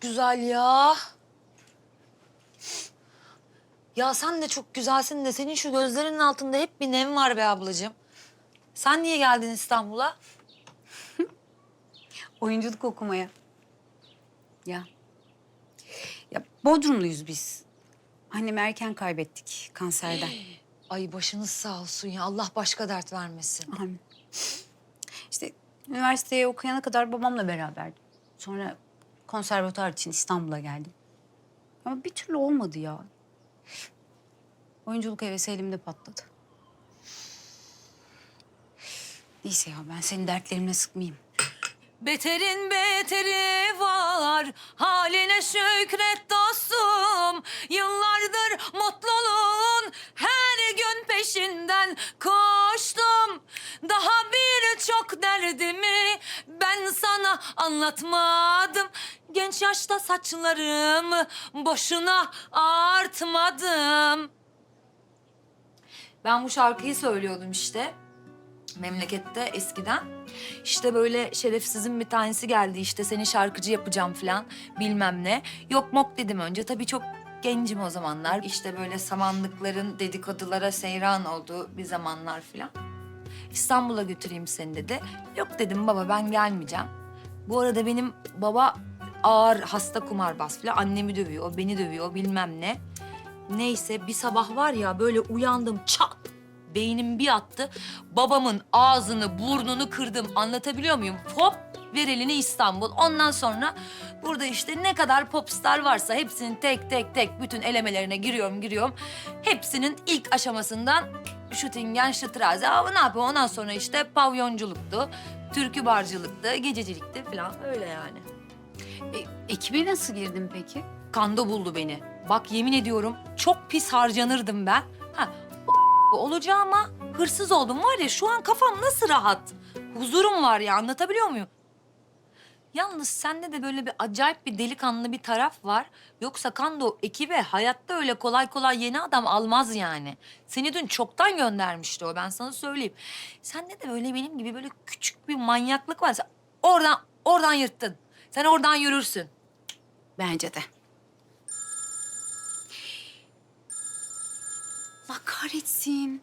güzel ya. Ya sen de çok güzelsin de senin şu gözlerinin altında hep bir nem var be ablacığım. Sen niye geldin İstanbul'a? Oyunculuk okumaya. Ya. Ya Bodrumluyuz biz. Annemi erken kaybettik kanserden. Ay başınız sağ olsun ya. Allah başka dert vermesin. Amin. İşte üniversiteye okuyana kadar babamla beraberdim. Sonra konservatuar için İstanbul'a geldim. Ama bir türlü olmadı ya. Oyunculuk hevesi elimde patladı. Neyse ya ben senin dertlerimle sıkmayayım. Beterin beteri var, haline şükret dostum. Yıllardır mutluluğun her gün peşinden koştum. Daha birçok derdimi ben sana anlatmadım. Genç yaşta saçlarımı boşuna artmadım. Ben bu şarkıyı söylüyordum işte memlekette eskiden. İşte böyle şerefsizin bir tanesi geldi işte seni şarkıcı yapacağım falan bilmem ne. Yok mok dedim önce tabii çok gencim o zamanlar. İşte böyle samanlıkların dedikodulara seyran olduğu bir zamanlar falan. İstanbul'a götüreyim seni dedi. Yok dedim baba ben gelmeyeceğim. Bu arada benim baba ağır hasta kumarbaz falan. Annemi dövüyor, beni dövüyor bilmem ne. Neyse bir sabah var ya böyle uyandım çat. Beynim bir attı. Babamın ağzını, burnunu kırdım. Anlatabiliyor muyum? Hop ver elini İstanbul. Ondan sonra burada işte ne kadar popstar varsa hepsinin tek tek tek bütün elemelerine giriyorum giriyorum. Hepsinin ilk aşamasından şutingen, şıtrazi. Ama ne yapayım ondan sonra işte pavyonculuktu, türkü barcılıktı, gececilikti falan öyle yani. E, ekibe nasıl girdin peki? Kando buldu beni. Bak yemin ediyorum çok pis harcanırdım ben. Ha, olacağıma hırsız oldum var ya şu an kafam nasıl rahat. Huzurum var ya anlatabiliyor muyum? Yalnız sende de böyle bir acayip bir delikanlı bir taraf var. Yoksa Kando ekibe hayatta öyle kolay kolay yeni adam almaz yani. Seni dün çoktan göndermişti o ben sana söyleyeyim. Sende de böyle benim gibi böyle küçük bir manyaklık var. Sen oradan, oradan yırttın. Sen oradan yürürsün. Bence de. Allah kahretsin.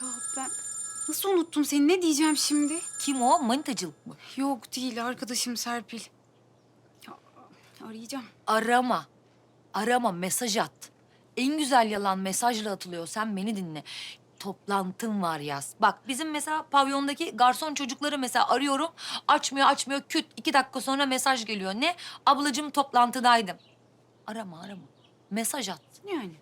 Ya ben nasıl unuttum seni? Ne diyeceğim şimdi? Kim o? Manitacılık mı? Yok değil arkadaşım Serpil. Ya arayacağım. Arama. Arama, mesaj at. En güzel yalan mesajla atılıyor. Sen beni dinle. Toplantım var yaz. Bak bizim mesela pavyondaki garson çocukları mesela arıyorum. Açmıyor, açmıyor. Küt. iki dakika sonra mesaj geliyor. Ne? Ablacığım toplantıdaydım. Arama, arama. Mesaj at. Yani.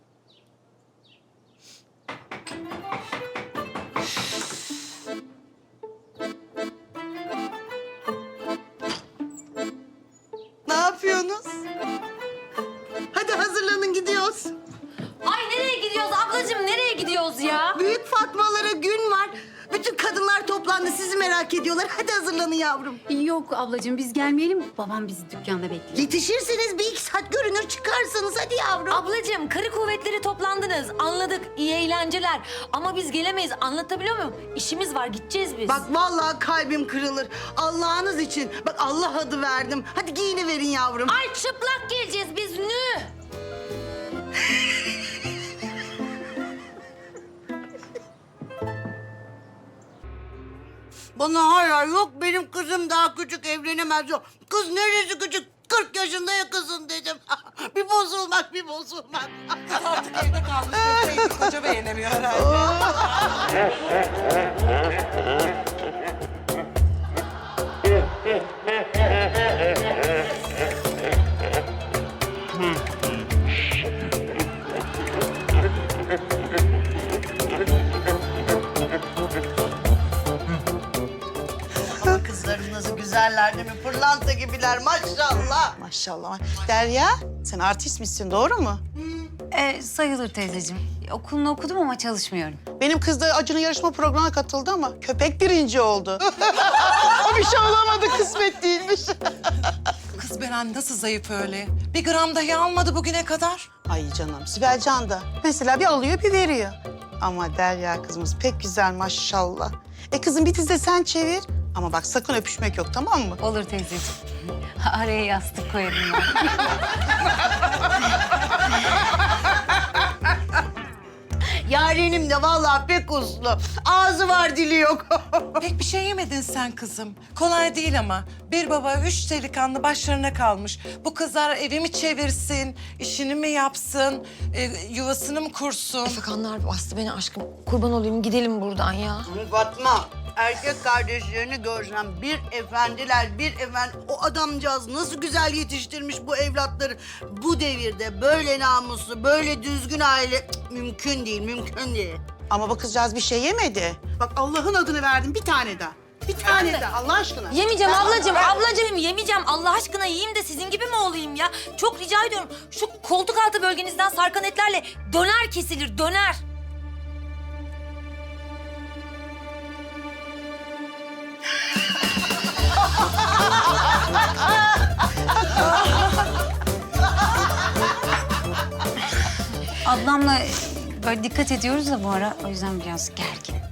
Toplandı sizi merak ediyorlar. Hadi hazırlanın yavrum. Yok ablacığım biz gelmeyelim. Babam bizi dükkanda bekliyor. Yetişirsiniz bir iki saat görünür çıkarsınız hadi yavrum. Ablacığım karı kuvvetleri toplandınız. Anladık. iyi eğlenceler. Ama biz gelemeyiz. Anlatabiliyor muyum? İşimiz var. Gideceğiz biz. Bak vallahi kalbim kırılır. Allah'ınız için. Bak Allah adı verdim. Hadi giyiniverin yavrum. Ay çıplak geleceğiz biz nü. Bana hala yok benim kızım daha küçük evlenemez yok. Kız neresi küçük? 40 yaşında ya kızın dedim. bir bozulmak bir bozulmak. Artık evde kalmış. Koca beğenemiyor herhalde. güzeller değil mi? Pırlanta gibiler maşallah. Maşallah. Derya, sen artist misin doğru mu? Ee, sayılır teyzeciğim. Okulunu okudum ama çalışmıyorum. Benim kız da Acun'un yarışma programına katıldı ama köpek birinci oldu. o bir şey olamadı, kısmet değilmiş. Kız Beren nasıl zayıf öyle? Bir gram dahi almadı bugüne kadar. Ay canım, Sibel Can da. Mesela bir alıyor, bir veriyor. Ama Derya kızımız pek güzel maşallah. E kızım bir diz de sen çevir. Ama bak sakın öpüşmek yok tamam mı? Olur teyzeciğim. Araya yastık koyarım ben. Yarenim de vallahi pek uslu. Ağzı var dili yok. Pek bir şey yemedin sen kızım. Kolay değil ama. Bir baba üç delikanlı başlarına kalmış. Bu kızlar evi mi çevirsin, işini mi yapsın, e, yuvasını mı kursun? Efekanlar bastı beni aşkım. Kurban olayım gidelim buradan ya. Fatma, erkek kardeşlerini görsem bir efendiler, bir efendi... O adamcağız nasıl güzel yetiştirmiş bu evlatları. Bu devirde böyle namuslu, böyle düzgün aile cık, mümkün değil, mümkün değil. Ama bu kızcağız bir şey yemedi. Bak Allah'ın adını verdim bir tane daha. Bir tane daha Allah aşkına. Yemeyeceğim ablacığım, ablacığım yemeyeceğim. Allah aşkına yiyeyim de sizin gibi mi olayım ya? Çok rica ediyorum. Şu koltuk altı bölgenizden sarkan etlerle döner kesilir, döner. Ablamla böyle dikkat ediyoruz da bu ara. O yüzden biraz gergin.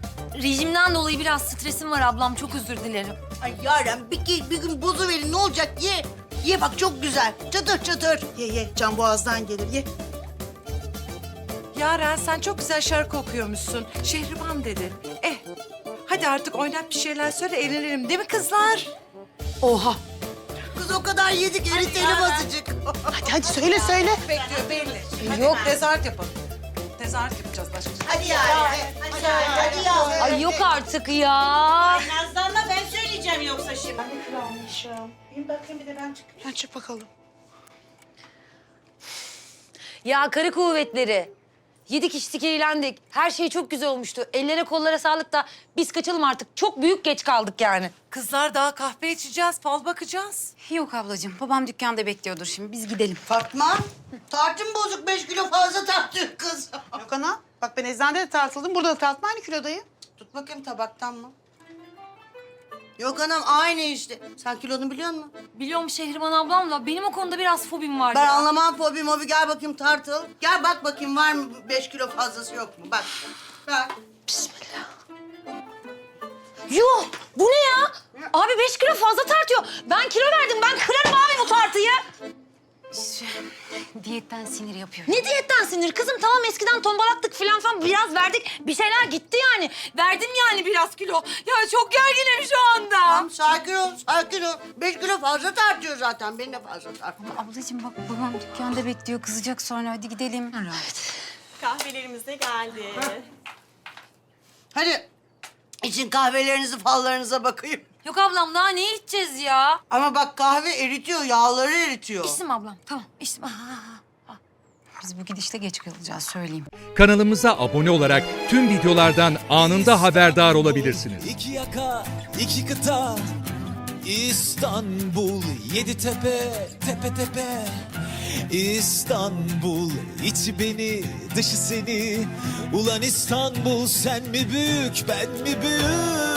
Rejimden dolayı biraz stresim var ablam. Çok özür dilerim. Ay Yaren bir, ge- bir gün bozuverin ne olacak ye. Ye bak çok güzel. Çıtır çıtır. Ye ye can boğazdan gelir ye. Yaren sen çok güzel şarkı okuyormuşsun. Şehriban dedi. Eh hadi artık oynat bir şeyler söyle eğlenelim değil mi kızlar? Oha. Kız o kadar yedik eritelim azıcık. Hadi hadi söyle söyle. Bekliyor belli. Hadi Yok. Tezahürat yapalım. Tezahürat yapacağız başka. Hadi Yaren. Hadi Yaren. Hadi Yaren. Ay yok artık ya. Nazlan'la ben söyleyeceğim yoksa şimdi. Ben de almışım. Bir bakayım bir de ben çıkayım. Sen çık bakalım. Ya karı kuvvetleri. Yedik içtik eğlendik. Her şey çok güzel olmuştu. Ellere kollara sağlık da biz kaçalım artık. Çok büyük geç kaldık yani. Kızlar daha kahve içeceğiz, fal bakacağız. Yok ablacığım, babam dükkanda bekliyordur şimdi. Biz gidelim. Fatma, tartın bozuk beş kilo fazla tartıyor kız. Yok ana. Bak ben eczanede de tartıldım. Burada da tartma aynı kilodayım. Tut bakayım tabaktan mı? Yok anam aynı işte. Sen kilonu biliyor musun? Biliyorum Şehriban ablamla benim o konuda biraz fobim var Ben ya. anlamam fobi mobi. Gel bakayım tartıl. Gel bak bakayım var mı beş kilo fazlası yok mu? Bak. Bak. Yuh bu ne ya? Abi beş kilo fazla tartıyor. Ben kilo verdim ben kırarım abi bu tartıyı. Diyetten sinir yapıyor. Ne diyetten sinir kızım tamam eskiden tombalaktık falan falan biraz verdik. Bir şeyler gitti yani. Verdim yani biraz kilo. Ya çok gerginim şu anda. Tamam sakin ol, sakin ol. Beş kilo fazla tartıyor zaten. Benim de fazla tartıyor. Ablacığım bak babam dükkanda bekliyor. Kızacak sonra. Hadi gidelim. Kahvelerimiz de geldi. Hadi için kahvelerinizi fallarınıza bakayım. Yok ablam daha ne içeceğiz ya? Ama bak kahve eritiyor, yağları eritiyor. İçtim ablam tamam içtim. Ah, ah, ah. Biz bu gidişte geç kalacağız söyleyeyim. Kanalımıza abone olarak tüm videolardan anında haberdar olabilirsiniz. İki yaka, iki kıta, İstanbul, yedi tepe, tepe tepe. İstanbul, içi beni, dışı seni. Ulan İstanbul, sen mi büyük, ben mi büyük?